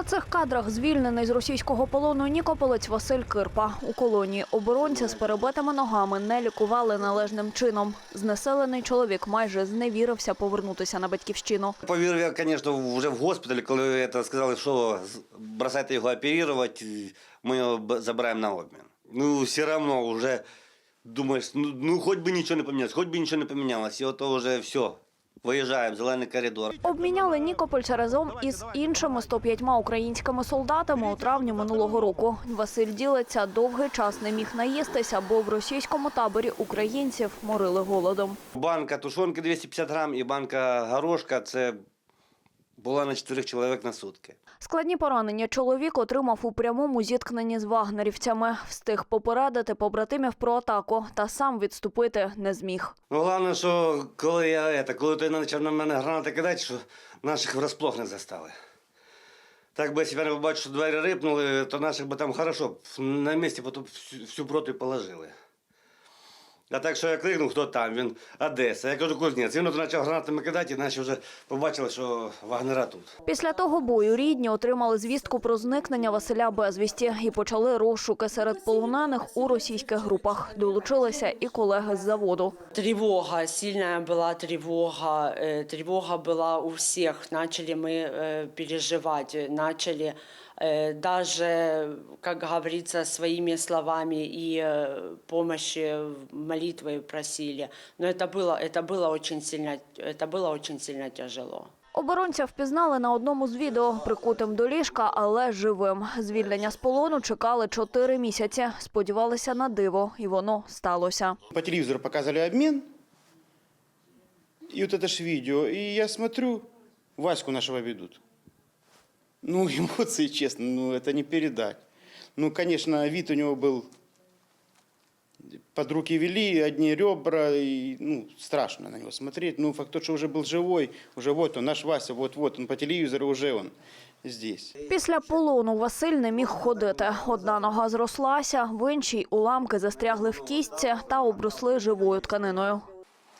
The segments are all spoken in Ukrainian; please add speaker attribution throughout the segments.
Speaker 1: На цих кадрах звільнений з російського полону нікополець Василь Кирпа. У колонії оборонця з перебитими ногами не лікували належним чином. Знеселений чоловік майже зневірився повернутися на батьківщину.
Speaker 2: Повірив я, звісно, вже в госпіталі, коли це сказали, що бросайте його оперувати, ми його забираємо на обмін. Ну, все одно вже думаєш, ну, ну хоч би нічого не помінялося, хоч би нічого не помінялося, і ото вже все. Виїжджаємо, зелений коридор.
Speaker 1: Обміняли Нікопольця разом із іншими 105 українськими солдатами у травні минулого року. Василь ділиться довгий час не міг наїстися, бо в російському таборі українців морили голодом.
Speaker 2: Банка тушонки 250 грам і банка горошка це була на чотирьох чоловік на сутки.
Speaker 1: Складні поранення чоловік отримав у прямому зіткненні з вагнерівцями. Встиг попередити побратимів про атаку та сам відступити не зміг.
Speaker 2: Ну, головне, що коли я это, коли ти почав на мене гранати кидати, що наших врасплох не застали. Так би, я не побачив, що двері рипнули, то наших би там хорошо на місці потім всю проти положили. А так, що я крикнув, хто там, він Одеса. Я кажу, Кузнець. Він от почав гранатами кидати, і наші вже побачили, що вагнера тут.
Speaker 1: Після того бою рідні отримали звістку про зникнення Василя безвісті і почали розшуки серед полонених у російських групах. Долучилися і колеги з заводу.
Speaker 3: Тревога, сильная была тревога, э, тревога была у всех. Начали мы э, переживать, э, начали э, даже, как говорится, своими словами и э, помощи молитвой просили. Но это было, это было очень сильно, это было очень сильно тяжело.
Speaker 1: Оборонця впізнали на одному з відео прикутим до ліжка, але живим. Звільнення з полону чекали чотири місяці. Сподівалися на диво, і воно сталося.
Speaker 4: По телевизору показывали обмен. И вот это ж видео. И я смотрю, Ваську нашего ведут. Ну, эмоции, честно, ну, это не передать. Ну, конечно, вид у него был... Под руки вели, одни ребра, и, ну, страшно на него смотреть. Ну, факт тот, что уже был живой, уже вот он, наш Вася, вот-вот, он по телевизору уже он здесь.
Speaker 1: Після полону Василь не міг ходити. Одна нога зрослася, в іншій уламки застрягли в кістці та обросли живою тканиною.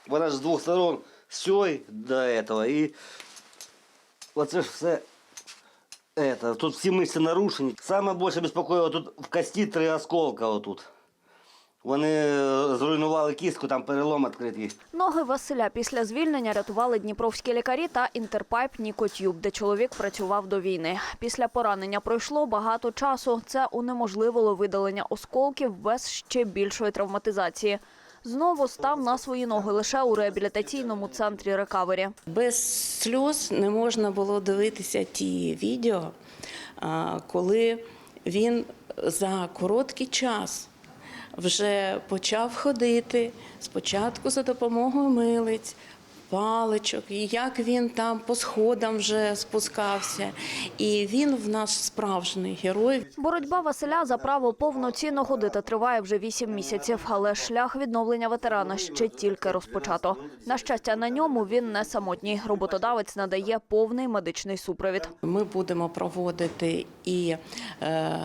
Speaker 2: Вона ж з двох сторон з цієї до этого. І оце ж все. Это, тут всі мишці нарушені. Саме більше безпокоїло тут в кості три осколка отут. Вони е, зруйнували кістку, там перелом відкритий.
Speaker 1: Ноги Василя після звільнення рятували дніпровські лікарі та інтерпайп Нікотюб, де чоловік працював до війни. Після поранення пройшло багато часу. Це унеможливило видалення осколків без ще більшої травматизації. Знову став на свої ноги лише у реабілітаційному центрі рекавері.
Speaker 5: Без сльоз не можна було дивитися ті відео, коли він за короткий час вже почав ходити спочатку за допомогою милиць. Паличок, і як він там по сходам вже спускався. І він в нас справжній герой.
Speaker 1: Боротьба Василя за право повноцінно ходити триває вже вісім місяців, але шлях відновлення ветерана ще тільки розпочато. На щастя, на ньому він не самотній. Роботодавець надає повний медичний супровід.
Speaker 5: Ми будемо проводити і е,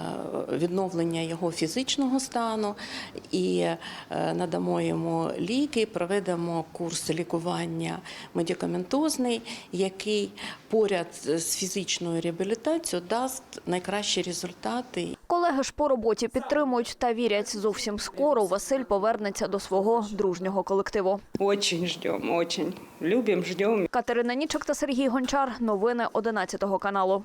Speaker 5: відновлення його фізичного стану, і е, надамо йому ліки, проведемо курс лікування медикаментозний, який поряд з фізичною реабілітацією дасть найкращі результати.
Speaker 1: Колеги ж по роботі підтримують та вірять, зовсім скоро Василь повернеться до свого дружнього колективу.
Speaker 6: Очень ждем, очень. Любим, ждем.
Speaker 1: Катерина Нічок та Сергій Гончар. Новини 11 каналу.